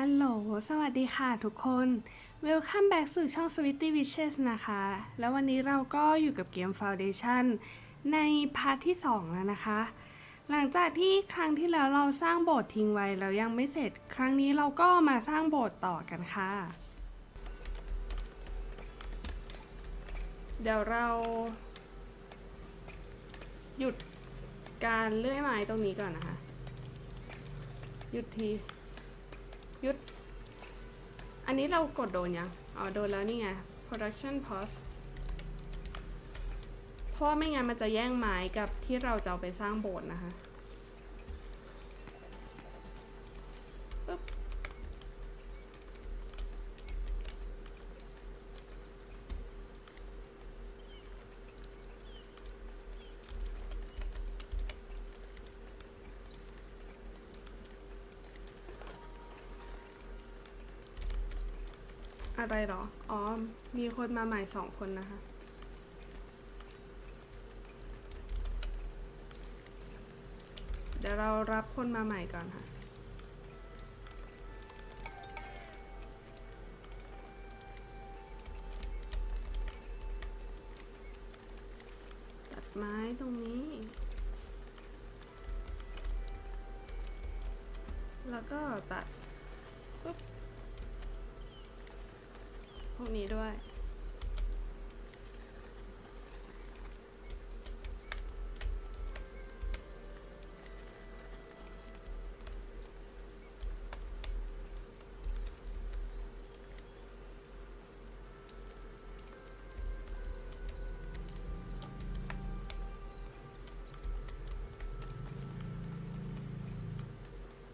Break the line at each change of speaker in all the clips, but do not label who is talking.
ฮัลโหล สวัสดีค่ะทุกคน Welcome back สู่ช่อง Sweetie Wishes นะคะ แล้ววันนี้เราก็อยู่กับเกม Foundation ในพาร์ทที่ 2 แล้วนะคะ หลังจากที่ครั้งที่แล้วเราสร้างโบสถ์ทิ้งไว้แล้วยังไม่เสร็จ ครั้งนี้เราก็มาสร้างโบสถ์ต่อกันค่ะ เดี๋ยวเรา หยุดการเลื่อยไม้ตรงนี้ก่อนนะคะ หยุดที ยุด อันนี้เรากดโดนยัง อ๋อ โดนแล้วนี่ไง production pause เพราะไม่งั้นมันจะแย่งไม้กับที่เราจะเอาไปสร้างโบสถ์นะคะ อะไรเหรอ อ๋อ มีคนมาใหม่สองคนนะคะ เดี๋ยวเรารับคนมาใหม่ก่อนค่ะ ตัดไม้ตรงนี้ แล้วก็ตัดปุ๊บ พวกนี้ ด้วย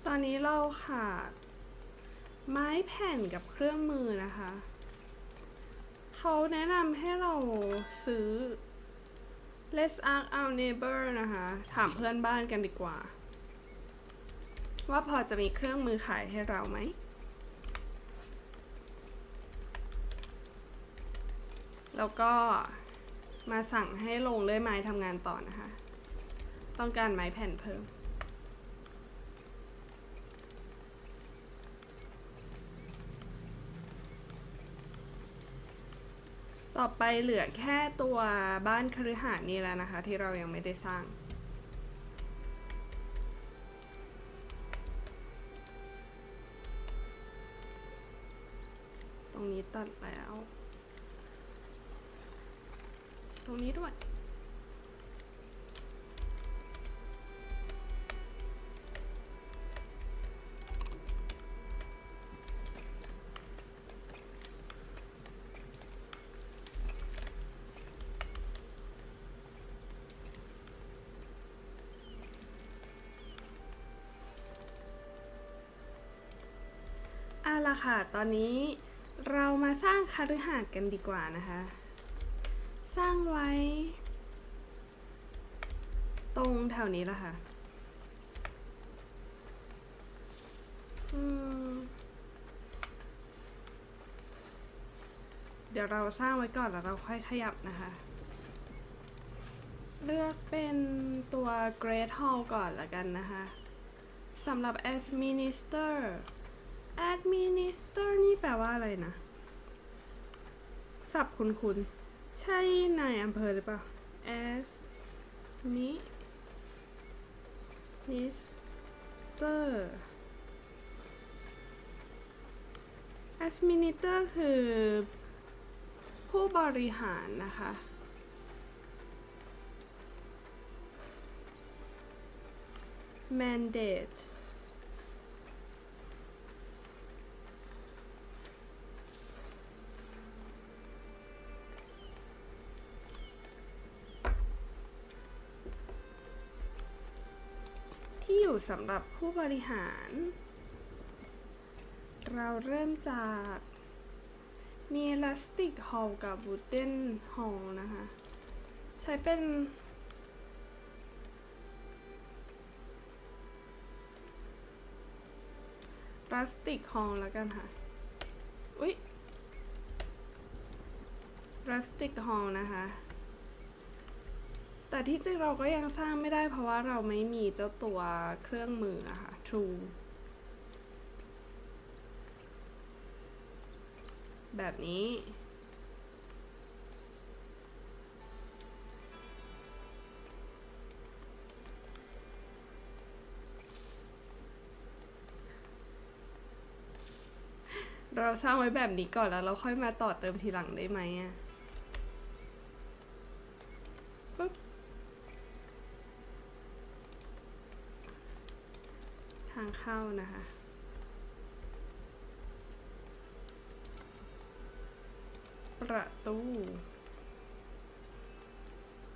ตอนนี้เราขาดไม้แผ่นกับเครื่องมือนะคะ เขาแนะนำให้เราซื้อ Let's ask our neighbor นะคะ ถามเพื่อนบ้านกันดีกว่า ว่าพอจะมีเครื่องมือขายให้เราไหม แล้วก็มาสั่งให้ลงเลื่อยไม้ทำงานต่อนะคะ ต้องการไม้แผ่นเพิ่ม ต่อไปเหลือแค่ตัวบ้านคฤหาสน์นี่แล้วนะคะ ที่เรายังไม่ได้สร้างตรงนี้ตัดแล้ว ตรงนี้ด้วย ละค่ะ ตอนนี้เรามาสร้างคฤหาสน์กันดีกว่านะคะ สร้างไว้ ตรงแถวนี้ละค่ะเดี๋ยวเราสร้างไว้ก่อนแล้วเราค่อยขยับนะคะ เลือกเป็นตัว Great Hall ก่อนละกันนะคะสำหรับ Administer Administer นี่แปลว่าอะไรนะ สับคุณคุณ ใช่นายอำเภอหรือเปล่า as mi minister administrator คือ ผู้บริหารนะคะ mandate ที่อยู่สำหรับผู้บริหาร เราเริ่มจากมี Elastic Hall กับ Wooden Hall นะคะ ใช้เป็น พลาสติกฮอลแล้วกันค่ะ อุ๊ยพลาสติกฮอลนะคะ แต่ที่จริงเราก็ยังสร้างไม่ได้เพราะว่าเราไม่มีเจ้าตัวเครื่องมืออะค่ะ True แบบนี้ เราสร้างไว้แบบนี้ก่อนแล้วเราค่อยมาต่อเติมทีหลังได้ไหมอะปึ๊บทาง เข้านะคะ ประตู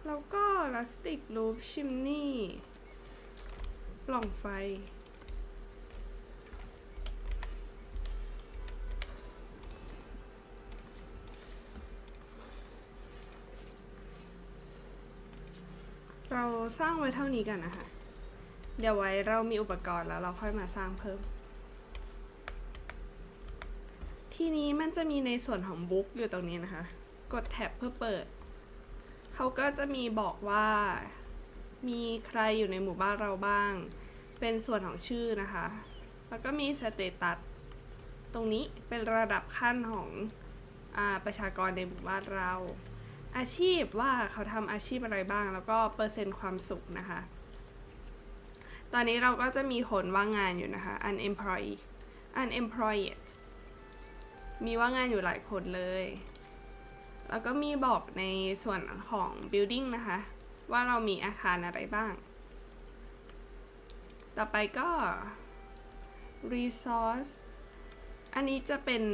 แล้วก็ลาสติกลูปชิมนี่ปล่องไฟ เราสร้างไว้เท่านี้กันนะคะ เดี๋ยวไว้เรามีอุปกรณ์แล้วเราค่อยมาสร้างเพิ่ม ทีนี้มันจะมีในส่วนของบุ๊กอยู่ตรงนี้นะคะ กดแท็บเพื่อเปิด เขาก็จะมีบอกว่า มีใครอยู่ในหมู่บ้านเราบ้าง เป็นส่วนของชื่อนะคะ แล้วก็มีสเตตัสตรงนี้เป็นระดับขั้นของอประชากรในหมู่บ้านเรา อาชีพว่าเขาทำอาชีพอะไรบ้าง แล้วก็เปอร์เซ็นต์ความสุขนะคะ ตอนนี้เราก็จะมีคนว่างงานอยู่นะคะ unemployed unemployed มีว่างงานอยู่หลายคนเลย แล้วก็มีบอกในส่วนของ building นะคะ ว่าเรามีอาคารอะไรบ้าง ต่อไปก็ resource อันนี้จะเป็น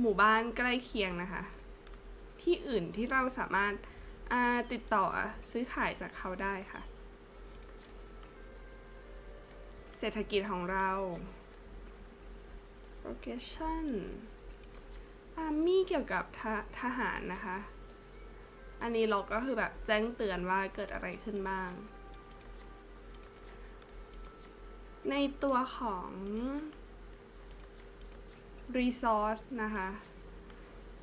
หมู่บ้านใกล้เคียงนะคะ ที่อื่นที่เราสามารถติดต่อซื้อขายจากเขาได้ค่ะ เศรษฐกิจของเรา location army เกี่ยวกับททหารนะคะ อันนี้ล็อกก็คือแบบแจ้งเตือนว่าเกิดอะไรขึ้นบ้าง ในตัวของ resource นะคะ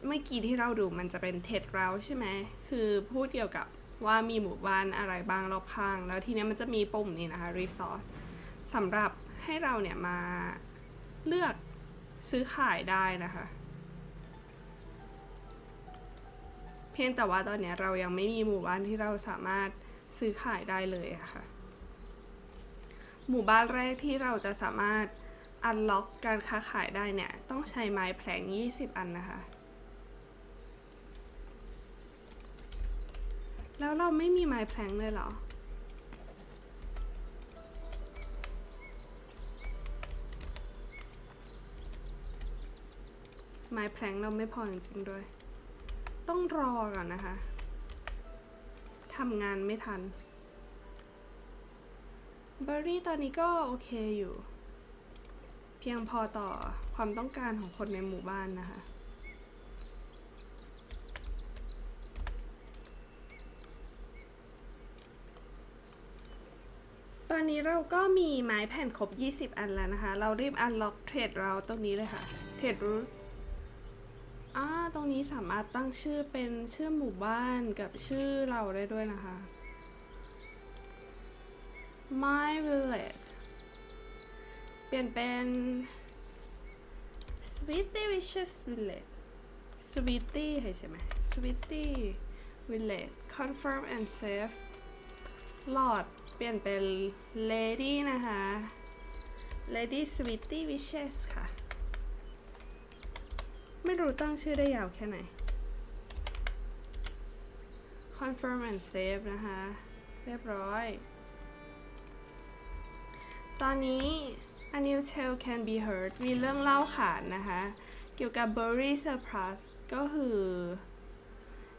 เมื่อกี้ที่เราดูมันจะเป็นเท็ดเราใช่ไหม คือพูดเกี่ยวกับว่ามีหมู่บ้านอะไรบ้างรอบข้าง แล้วทีนี้มันจะมีปุ่มนี้นะคะ resource สำหรับให้เราเนี่ยมาเลือกซื้อขายได้นะคะ เพียงแต่ว่าตอนนี้เรายังไม่มีหมู่บ้านที่เราสามารถซื้อขายได้เลยอะค่ะ หมู่บ้านแรกที่เราจะสามารถอันล็อกการค้าขายได้เนี่ย ต้องใช้ไม้แผลง 20 อันนะคะ แล้วเราไม่มีไม้แพลงเลยเหรอ ไม้แพลงเราไม่พอจริงๆด้วย ต้องรอก่อนนะคะทำงานไม่ทันเบอร์รี่ตอนนี้ก็โอเคอยู่ เพียงพอต่อความต้องการของคนในหมู่บ้านนะคะตอนนี้เราก็มีไม้แผ่นครบ 20 อันแล้วนะคะ เรารีบอันล็อกเทรดเราตรงนี้เลยค่ะ เทรดรูท อ่าตรงนี้สามารถตั้งชื่อเป็นชื่อหมู่บ้านกับชื่อเราได้ด้วยนะคะ My Village เปลี่ยนเป็น Sweetie Wishes Village Sweetie ใช่ไหม Sweetie Village Confirm and Save หลอดเปลี่ยนเป็น Lady นะคะ Lady Sweetie Wishes ค่ะ ไม่รู้ตั้งชื่อได้ยาวแค่ไหน Confirm and Save นะคะ เรียบร้อย ตอนนี้ A new tale can be heard มีเรื่องเล่าขานนะคะ เกี่ยวกับ Berry Surplus ก็คือ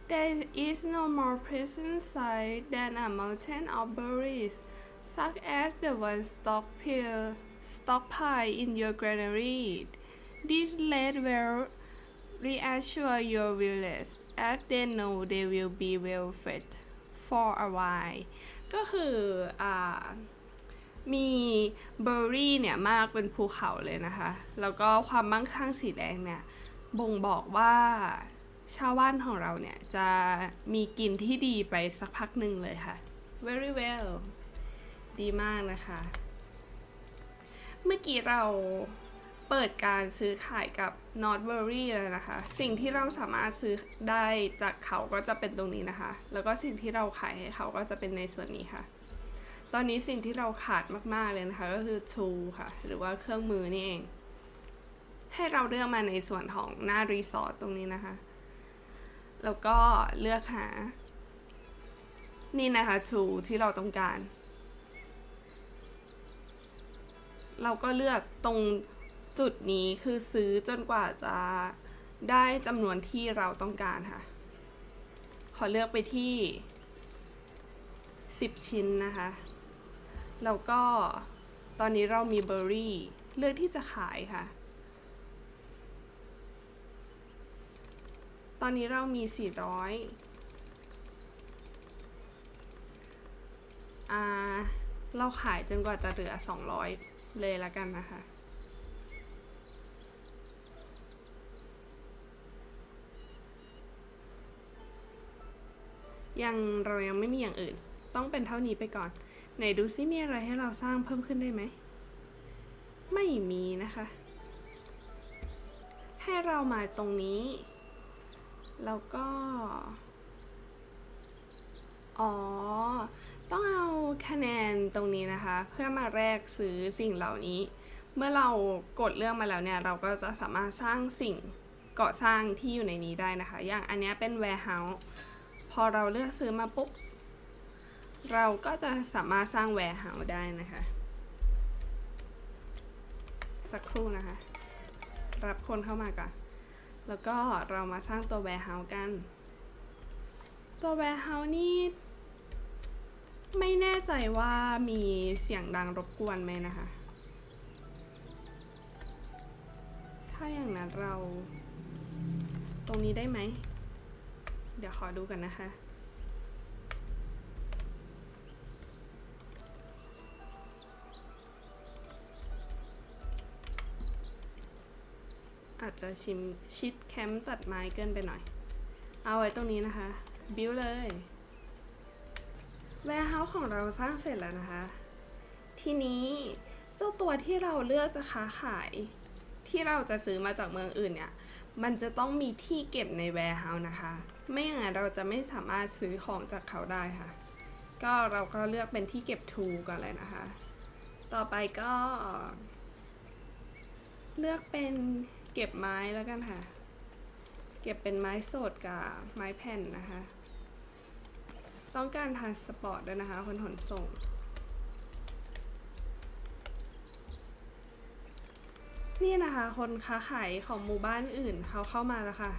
There is no more pleasant sight than a mountain of berries, such as the one stockpile, stockpile in your granary. This lead will reassure your village, as they know they will be well fed for a while. ก็คืออ่ามีเบอร์รี่เนี่ยมากเป็นภูเขาเลยนะคะ แล้วก็ความมั่งคั่งสีแดงเนี่ย บ่งบอกว่าชาวบ้านของเราเนี่ย จะมีกินที่ดีไปสักพักหนึ่งเลยค่ะ very well ดีมากนะคะ เมื่อกี้เรา เปิดการซื้อขายกับ n o t b u r y เลยนะคะ สิ่งที่เราสามารถซื้อได้จากเขาก็จะเป็นตรงนี้นะคะ แล้วก็สิ่งที่เราขายให้เขาก็จะเป็นในส่วนนี้ค่ะ ตอนนี้สิ่งที่เราขาดมากๆเลยนะคะก็คือ tool ค่ะ หรือว่าเครื่องมือนี่เอง ให้เราเลือกมาในส่วนของหน้ารีสอร์ทตรงนี้นะคะ แล้วก็เลือกหา นี่นะคะ tool ที่เราต้องการ เราก็เลือกตรง จุดนี้คือซื้อจนกว่าจะได้จำนวนที่เราต้องการค่ะ ขอเลือกไปที่ 10 ชิ้นนะคะ แล้วก็ตอนนี้เรามีเบอร์รี่ เลือกที่จะขายค่ะ ตอนนี้เรามี 400อ่าเราขายจนกว่าจะเหลือ 200 เลยละกันนะคะ ยังเรายังไม่มีอย่างอื่น ต้องเป็นเท่านี้ไปก่อน ไหนดูซิมีอะไรให้เราสร้างเพิ่มขึ้นได้ไหม ไม่มีนะคะ ให้เรามาตรงนี้ แล้วก็ อ๋อ ต้องเอาคะแนนตรงนี้นะคะ เพื่อมาแลกซื้อสิ่งเหล่านี้ เมื่อเรากดเลือกมาแล้วเนี่ย เราก็จะสามารถสร้างสิ่งก่อสร้างที่อยู่ในนี้ได้นะคะ อย่างอันนี้เป็น warehouse อเราเลือกซื้อมาปุ๊บ เราก็จะสามารถสร้าง warehouse ได้นะคะ สักครู่นะคะ รับคนเข้ามาก่อน แล้วก็เรามาสร้างตัว warehouse กัน ตัว warehouse นี่ไม่แน่ใจว่ามีเสียงดังรบกวนไหมนะคะ ถ้าอย่างนั้นเรา ตรงนี้ได้ไหม เดี๋ยวขอดูกันนะคะ อาจจะชิมชิดแคมป์ตัดไม้เกินไปหน่อย เอาไว้ตรงนี้นะคะ บิวเลยแวร์เฮาส์ของเราสร้างเสร็จแล้วนะคะ ทีนี้เจ้าตัวที่เราเลือกจะค้าขายที่เราจะซื้อมาจากเมืองอื่นเนี่ย มันจะต้องมีที่เก็บในแวร์เฮาส์นะคะ ไม่อย่างนั้นเราจะไม่สามารถซื้อของจากเขาได้ค่ะ ก็เราก็เลือกเป็นที่เก็บทูก่อนเลยนะคะ ต่อไปก็ เลือกเป็นเก็บไม้แล้วกันค่ะ เก็บเป็นไม้สดกับไม้แผ่นนะคะ ต้องการทานสปอร์ตด้วยนะคะคนขนส่ง นี่นะคะ คนค้าขายของหมู่บ้านอื่นเขาเข้ามาแล้วค่ะ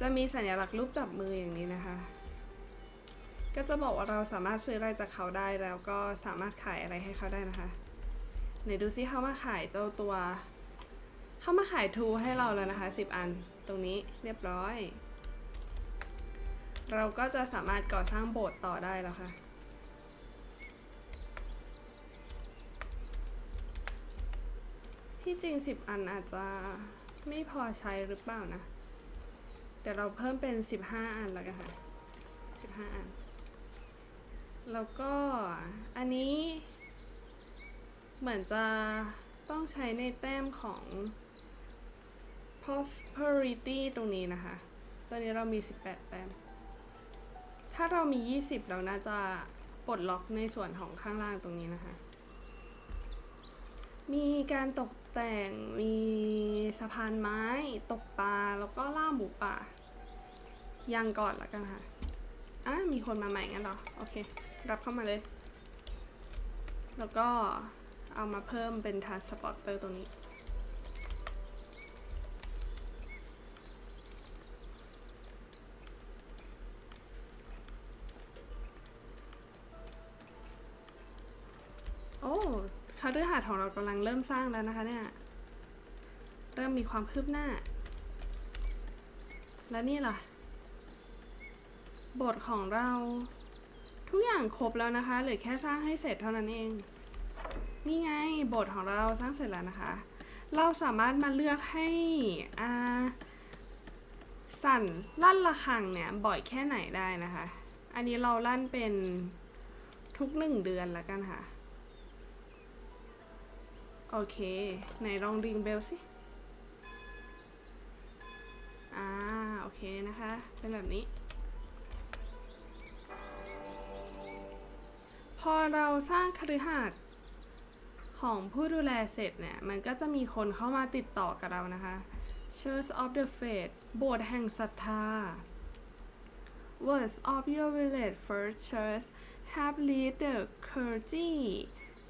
จะมีสัญลักษณ์รูปจับมืออย่างนี้นะคะ ก็จะบอกว่าเราสามารถซื้ออะไรจากเขาได้แล้วก็สามารถขายอะไรให้เขาได้นะคะไหนดูซิเขามาขายเจ้าตัว เขามาขายทูให้เราแล้วนะคะ 10 อันตรงนี้เรียบร้อย เราก็จะสามารถก่อสร้างโบสถ์ต่อได้แล้วค่ะ ที่จริง 10 อันอาจจะไม่พอใช้หรือเปล่านะ เดี๋ยวเราเพิ่มเป็น 15 อันแล้วกันค่ะ 15 อัน แล้วก็อันนี้ เหมือนจะต้องใช้ในแต้มของ prosperity ตรงนี้นะคะ ตอนนี้เรามี 18 แต้ม ถ้าเรามี 20 เราน่าจะปลดล็อกในส่วนของข้างล่างตรงนี้นะคะ มีการตก แต่งมีสะพานไม้ตกปลาแล้วก็ล่าหมูป่ายังก่อนละกันค่ะอะมีคนมาใหม่งั้นหรอ โอเค รับเข้ามาเลย แล้วก็เอามาเพิ่มเป็นทาสปอร์เตอร์ตรงนี้โอ้ คาฤหาสน์ของเรากำลังเริ่มสร้างแล้วนะคะเนี่ย เริ่มมีความคืบหน้า และนี่ล่ะ บทของเรา ทุกอย่างครบแล้วนะคะเหลือแค่สร้างให้เสร็จเท่านั้นเอง นี่ไงบทของเราสร้างเสร็จแล้วนะคะ เราสามารถมาเลือกให้อ่าสั่นลั่นระฆังเนี่ยบ่อยแค่ไหนได้นะคะ อันนี้เราลั่นเป็นทุกหนึ่งเดือนแล้วกันค่ะ โอเค ไหนลองริงเบลสิ อ่า โอเคนะคะ เป็นแบบนี้ พอเราสร้างคฤหาสน์ของผู้ดูแลเสร็จเนี่ย มันก็จะมีคนเข้ามาติดต่อกับเรานะคะ Church of the Faith โบสถ์แห่งศรัทธา Words of your village first church have lead the clergy.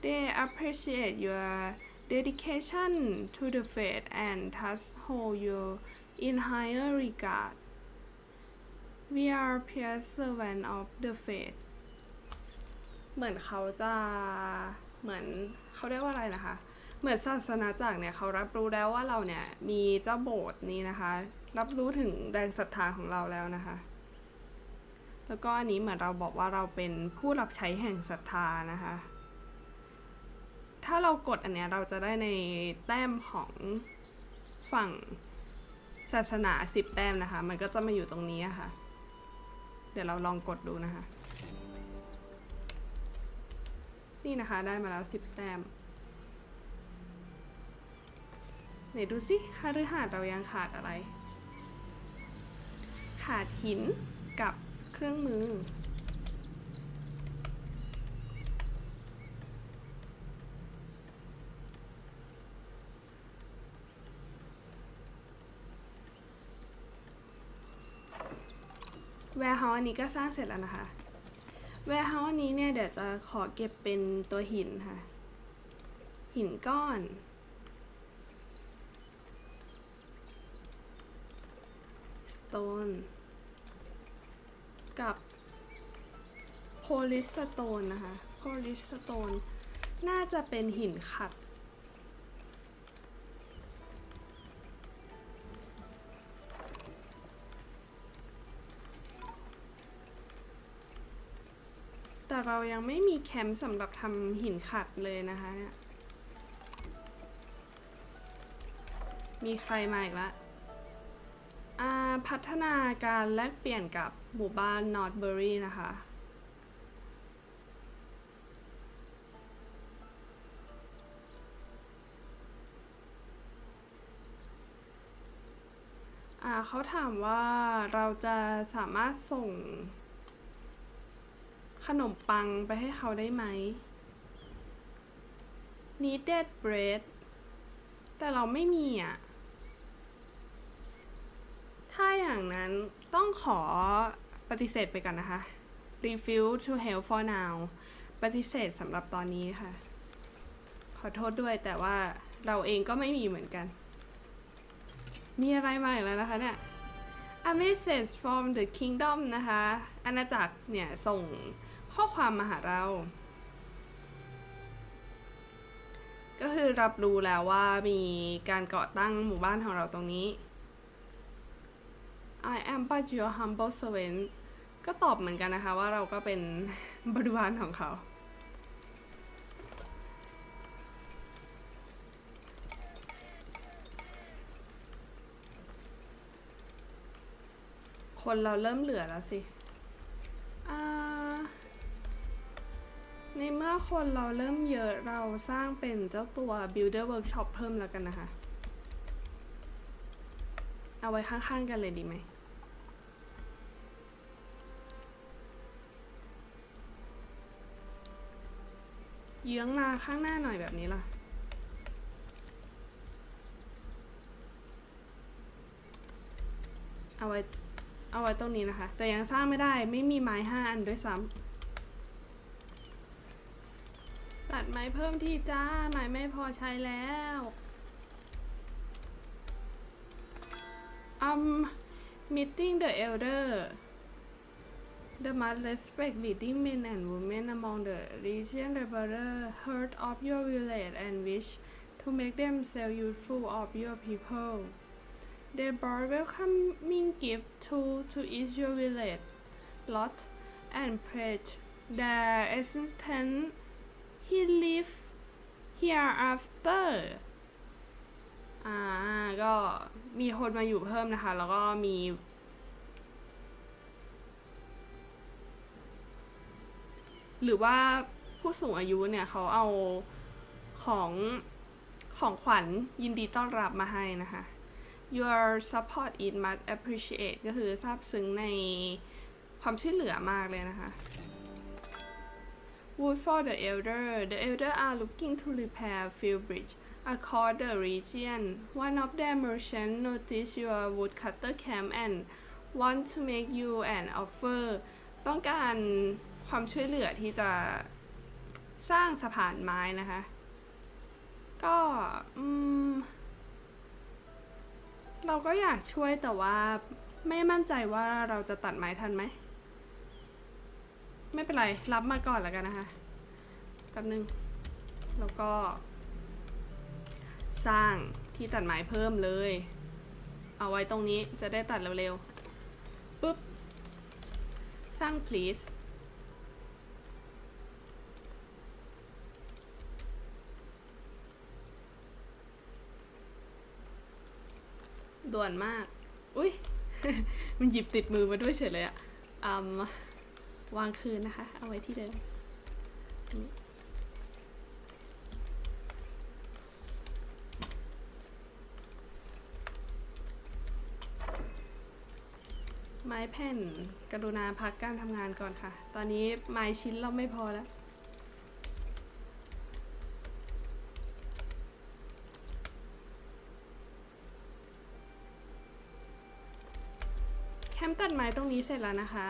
They appreciate your dedication to the faith and thus hold you in higher regard. We are pure servant of the faith. เหมือนเขาจะเหมือนเขาเรียกว่าอะไรนะคะ เหมือนศาสนาจักรเนี่ยเขารับรู้แล้วว่าเราเนี่ยมีเจ้าโบสถ์นี้นะคะ รับรู้ถึงแรงศรัทธาของเราแล้วนะคะ แล้วก็อันนี้เหมือนเราบอกว่าเราเป็นผู้รับใช้แห่งศรัทธานะคะ ถ้าเรากดอันเนี้ยเราจะได้ในแต้มของฝั่งศาสนาสิบแต้มนะคะ มันก็จะมาอยู่ตรงนี้ค่ะ เดี๋ยวเราลองกดดูนะคะ นี่นะคะได้มาแล้วสิบแต้มไหนดูสิคาฤหาสน์เรายังขาดอะไร ขาดหินกับเครื่องมือ แวร์เฮาส์อันนี้ก็สร้างเสร็จแล้วนะคะแวร์เฮาส์อันนี้เนี่ยเดี๋ยวจะขอเก็บเป็นตัวหินค่ะ หินก้อน stone กับ polish stone นะคะ polish stone น่าจะเป็นหินขัด ยังไม่มีแคมป์สำหรับทำหินขัดเลยนะคะเนี่ย มีใครมาอีกละอ่าพัฒนาการแลกเปลี่ยนกับหมู่บ้านนอร์ทเบอรี่นะคะ เขาถามว่าเราจะสามารถส่ง ขนมปังไปให้เขาได้ไหม needed bread แต่เราไม่มีอะ ถ้าอย่างนั้นต้องขอปฏิเสธไปก่อนนะคะ refuse to help for now ปฏิเสธสำหรับตอนนี้ค่ะ ขอโทษด้วยแต่ว่าเราเองก็ไม่มีเหมือนกัน มีอะไรมาอีกแล้วนะคะเนี่ย A message from the kingdom นะคะ อาณาจักรเนี่ยส่ง ข้อความมาหาเรา ก็คือรับรู้แล้วว่ามีการก่อตั้งหมู่บ้านของเราตรงนี้ I am but your humble servant ก็ตอบเหมือนกันนะคะว่าเราก็เป็นบริวารของเขาคนเราเริ่มเหลือแล้วสิ ในเมื่อคนเราเริ่มเยอะเราสร้างเป็นเจ้าตัว Builder Workshop เพิ่มแล้วกันนะคะ เอาไว้ข้างๆกันเลยดีไหม เยื้องมาข้างหน้าหน่อยแบบนี้ล่ะ เอาไว้ เอาไว้ตรงนี้นะคะ แต่ยังสร้างไม่ได้ไม่มีไม้ห้าอันด้วยซ้ำ ตัดไม้เพิ่มที่จ้า ไม้ไม่พอใช้แล้ว um meeting the elder the must respect leading men and women among the region laborer heard of your village and wish to make themselves useful of your people they brought welcoming gift to to each your village lot and pledge their assistance he live hereafter อ่า ก็มีคนมาอยู่เพิ่มนะคะ แล้วก็มี หรือว่าผู้สูงอายุเนี่ยเขาเอาของของขวัญยินดีต้อนรับมาให้นะคะ your support is much appreciate ก็คือซาบซึ้งในความช่วยเหลือมากเลยนะคะ Wood for the elder the elder are looking to repair field bridge across the region one of their merchants noticed your woodcutter camp and want to make you an offer ต้องการความช่วยเหลือที่จะสร้างสะพานไม้นะคะ ก็อืมเราก็อยากช่วยแต่ว่าไม่มั่นใจว่าเราจะตัดไม้ทันไหม ไม่เป็นไร รับมาก่อนแล้วกันนะคะแป๊บนึง แล้วก็ สร้างที่ตัดไม้เพิ่มเลย เอาไว้ตรงนี้จะได้ตัดเร็วๆปุ๊บ สร้าง please ด่วนมาก อุ้ย มันหยิบติดมือมาด้วยเฉยเลยอะอืม วางคืนนะคะ เอาไว้ที่เดิมไม้แผ่นกรุณาพักการทำงานก่อนค่ะ ตอนนี้ไม้ชิ้นเราไม่พอแล้ว แคมป์ตัดไม้ตรงนี้เสร็จแล้วนะคะ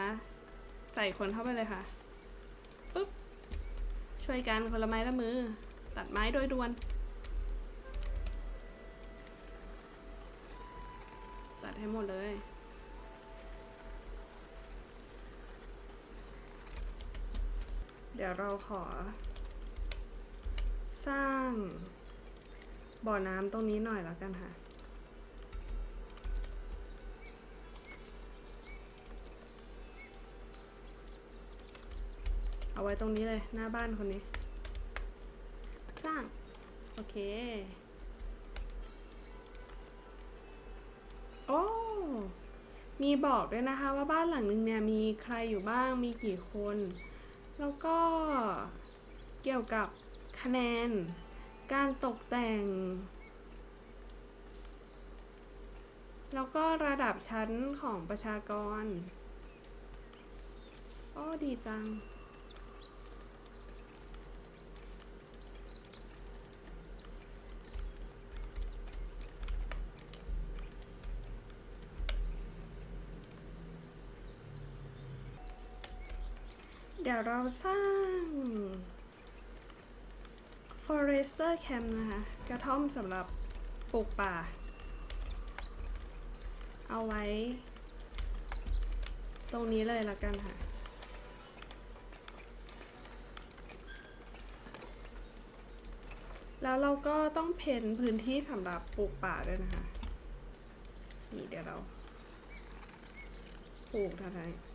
ใส่คนเข้าไปเลยค่ะปุ๊บช่วยกันคนละไม้ละมือ ตัดไม้โดยด่วน ตัดให้หมดเลยเดี๋ยวเราขอ สร้างบ่อน้ำตรงนี้หน่อยแล้วกันค่ะ เอาไว้ตรงนี้เลยหน้าบ้านคนนี้ สร้าง โอเค โอ้มีบอกด้วยนะคะว่าบ้านหลังนึงเนี่ยมีใครอยู่บ้างมีกี่คน แล้วก็เกี่ยวกับคะแนน การตกแต่ง แล้วก็ระดับชั้นของประชากร อ้อดีจัง เดี๋ยวเราสร้าง forester camp นะคะ กระท่อมสำหรับปลูกป่า เอาไว้ ตรงนี้เลยละกันค่ะ แล้วเราก็ต้องเพ้นพื้นที่สำหรับปลูกป่าด้วยนะคะ นี่เดี๋ยวเรา ปลูกทางนี้ไม่แน่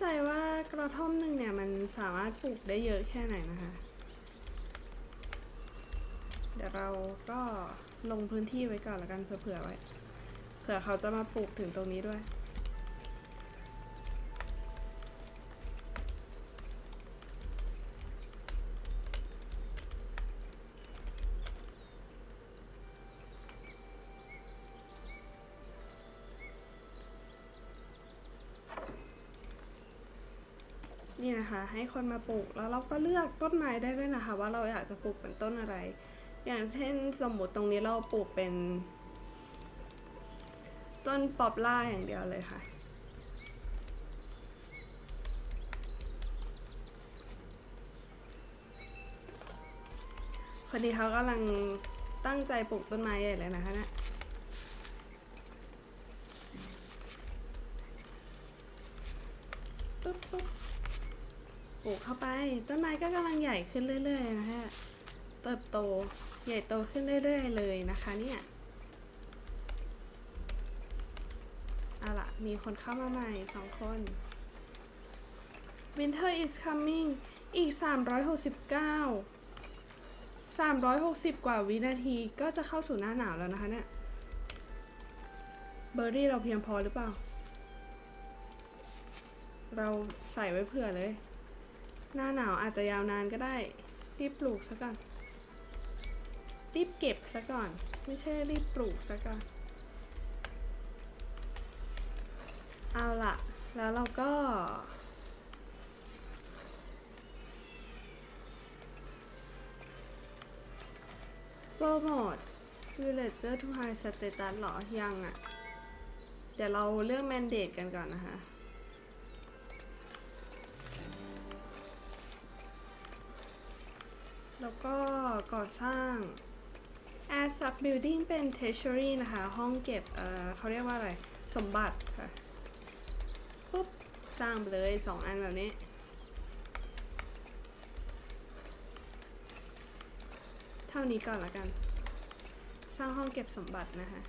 ใจว่ากระท่อมหนึ่งเนี่ยมันสามารถปลูกได้เยอะแค่ไหนนะคะ เดี๋ยวเราก็ลงพื้นที่ไว้ก่อนแล้วกันเผื่อๆไว้ เผื่อเขาจะมาปลูกถึงตรงนี้ด้วย นะคะ ให้คนมาปลูกแล้วเราก็เลือกต้นไม้ได้ด้วยนะคะ ว่าเราอยากจะปลูกเป็นต้นอะไร อย่างเช่นสมมติตรงนี้เราปลูกเป็น ต้นป๊อปล่าอย่างเดียวเลยค่ะคนนี้เขากำลังตั้งใจปลูกต้นไม้ใหญ่เลยนะคะเนะี่ยปุ๊บปุ๊บ ปลูกเข้าไป ต้นไม้ก็กำลังใหญ่ขึ้นเรื่อยๆนะฮะเติบโตใหญ่โตขึ้นเรื่อยๆเลยนะคะเนี่ยเอาล่ะมีคนเข้ามาใหม่สองคน Winter is coming อีก 369 360 กว่าวินาทีก็จะเข้าสู่หน้าหนาวแล้วนะคะเนี่ย เบอร์รี่เราเพียงพอหรือเปล่า เราใส่ไว้เผื่อเลย หน้าหนาวอาจจะยาวนานก็ได้ รีบปลูกซะก่อน รีบเก็บซะก่อน ไม่ใช่รีบปลูกซะก่อน เอาละแล้วเราก็ โปรโมท Villager to High Status หรอ ยังอะ่ะ เดี๋ยวเราเลือก Mandate กันก่อนนะคะ แล้วก็ก่อสร้าง as Sub Building เป็น Treasury นะคะ ห้องเก็บ เอ่อเขาเรียกว่าอะไร สมบัติค่ะ ปุ๊บ สร้างไปเลยสองอันแบบนี้ เท่านี้ก่อนละกัน สร้างห้องเก็บสมบัตินะคะ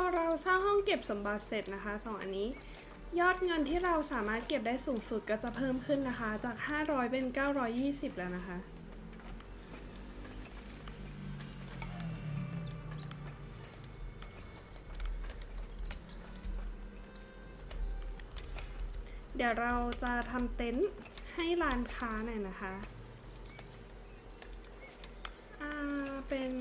อเราสร้างห้องเก็บสมบัติเสร็จนะคะสองอันนี้ ยอดเงินที่เราสามารถเก็บได้สูงสุดก็จะเพิ่มขึ้นนะคะ จาก 500 เป็น 920 แล้วนะคะเดี๋ยวเราจะทำเต็นท์ให้ร้านค้าหน่อยนะคะ อ่า เป็น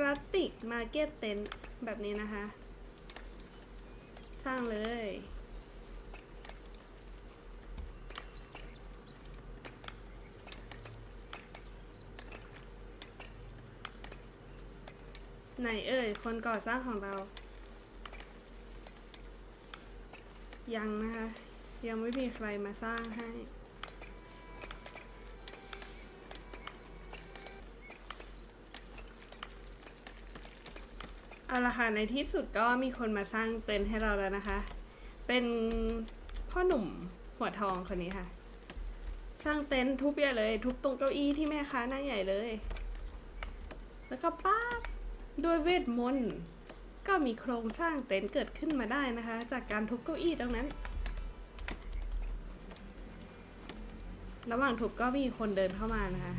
รัต ติกมาเก็ตเต็นแบบนี้นะคะ สร้างเลย ไหนเอ่ย คนก่อสร้างของเรา ยังนะคะ ยังไม่มีใครมาสร้างให้ เอาละค่ะในที่สุดก็มีคนมาสร้างเต็นท์ให้เราแล้วนะคะ เป็นพ่อหนุ่มหัวทองคนนี้ค่ะ สร้างเต็นท์ทุบใหญ่เลย ทุบตรงเก้าอี้ที่แม่ค้านั่งใหญ่เลย แล้วก็ป้าบด้วยเวทมนต์ก็มีโครงสร้างเต็นท์เกิดขึ้นมาได้นะคะ จากการทุบเก้าอี้ตรงนั้น ระหว่างทุบก็มีคนเดินเข้ามานะคะ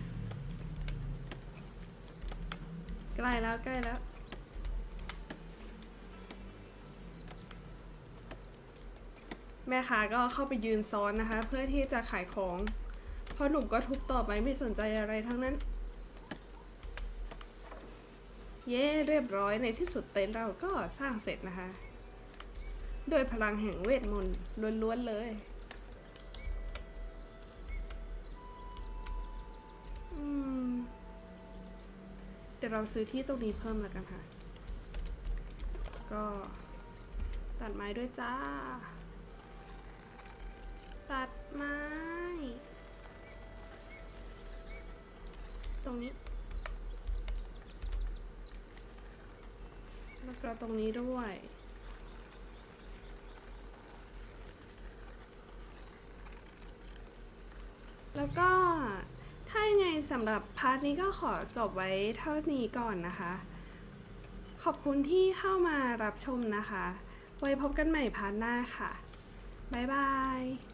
ใกล้แล้วใกล้แล้ว ม่ค้าก็เข้าไปยืนซ้อนนะคะ เพื่อที่จะขายของพอหนุ่มก็ทุบต่อไปไม่สนใจอะไรทั้งนั้น เย้เรียบร้อยในที่สุดเต็นท์เราก็สร้างเสร็จนะคะ โดวยพลังแห่งเวทมนต์ล้วนๆเลยเดี๋ยวเราซื้อที่ตรงนี้เพิ่มแล้วกันค่ะ ก็ตัดไม้ด้วยจ้า ไม้ ตรงนี้ แล้วก็ตรงนี้ด้วยแล้วก็ถ้ายังไงสำหรับพาร์ทนี้ก็ขอจบไว้เท่านี้ก่อนนะคะ ขอบคุณที่เข้ามารับชมนะคะ ไว้พบกันใหม่พาร์ทหน้าค่ะ บ๊ายบาย